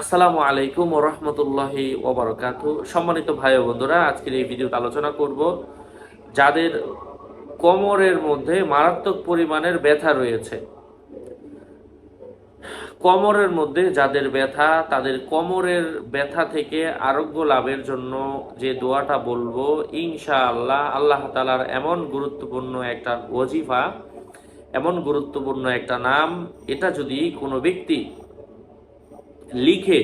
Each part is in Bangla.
আসসালামু আলাইকুম ও রহমতুল্লাহি ওবরকাত সম্মানিত ভাই বন্ধুরা, আজকের এই ভিডিওতে আলোচনা করব যাদের কোমরের মধ্যে মারাত্মক পরিমাণের ব্যথা রয়েছে। কোমরের মধ্যে যাদের ব্যথা, তাদের কোমরের ব্যথা থেকে আরোগ্য লাভের জন্য যে দোয়াটা বলব, ইনশাআল্লাহ আল্লাহ তালার এমন গুরুত্বপূর্ণ একটা ওজিফা এমন গুরুত্বপূর্ণ একটা নাম, এটা যদি কোনো ব্যক্তি লিখে,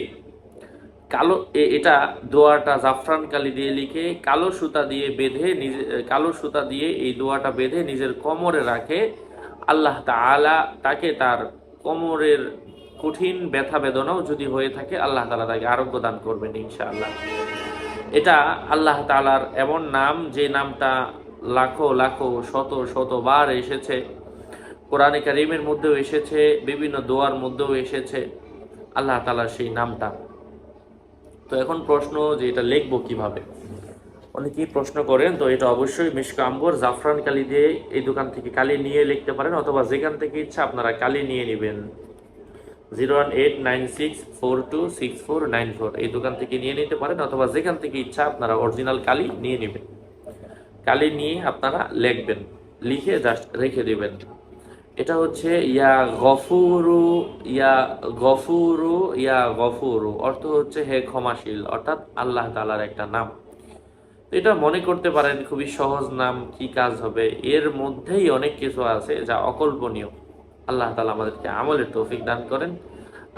কালো এটা দোয়াটা জাফরান কালি দিয়ে লিখে, কালো সুতা দিয়ে বেঁধে নিজে, কালো সুতা দিয়ে এই দোয়াটা বেঁধে নিজের কোমরে রাখে। আল্লাহ তাআলা তাকে তার কোমরের কঠিন ব্যথা বেদনাও যদি হয়ে থাকে, আল্লাহ তাআলা তাকে আরোগ্য দান করবেন ইনশাআল্লাহ। এটা আল্লাহ তাআলার এমন নাম, যে নামটা লাখো লাখো, শত শতবার এসেছে। কোরআনে কারিমের মধ্যেও এসেছে, বিভিন্ন দোয়ার মধ্যেও এসেছে। আল্লাহ তালার সেই নামটা। তো এখন প্রশ্ন যে এটা লিখব কীভাবে? অনেকেই প্রশ্ন করেন, তো এটা অবশ্যই মিশকা আম্বর, জাফরান কালি দিয়ে এই দোকান থেকে কালি নিয়ে লিখতে পারেন অথবা যেখান থেকে ইচ্ছা আপনারা কালি নিয়ে নেবেন। Zero one eight nine six four two six four nine four এই দোকান থেকে নিয়ে নিতে পারেন অথবা যেখান থেকে ইচ্ছা আপনারা অরিজিনাল কালি নিয়ে নেবেন। কালি নিয়ে আপনারা লিখবেন, লিখে জাস্ট রেখে দেবেন। এটা হচ্ছে ইয়া গফুরু ইয়া গফুরু ইয়া গফুরু। অর্থ হচ্ছে হে ক্ষমাশীল, অর্থাৎ আল্লাহ তালার একটা নাম। এটা মনে করতে পারেন, খুবই সহজ নাম, কি কাজ হবে? এর মধ্যেই অনেক কিছু আছে যা অকল্পনীয়। আল্লাহ তালা আমাদেরকে আমলের তৌফিক দান করেন।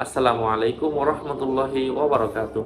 আসসালামু আলাইকুম ওরহমতুল্লাহি ওবরাকাতুহ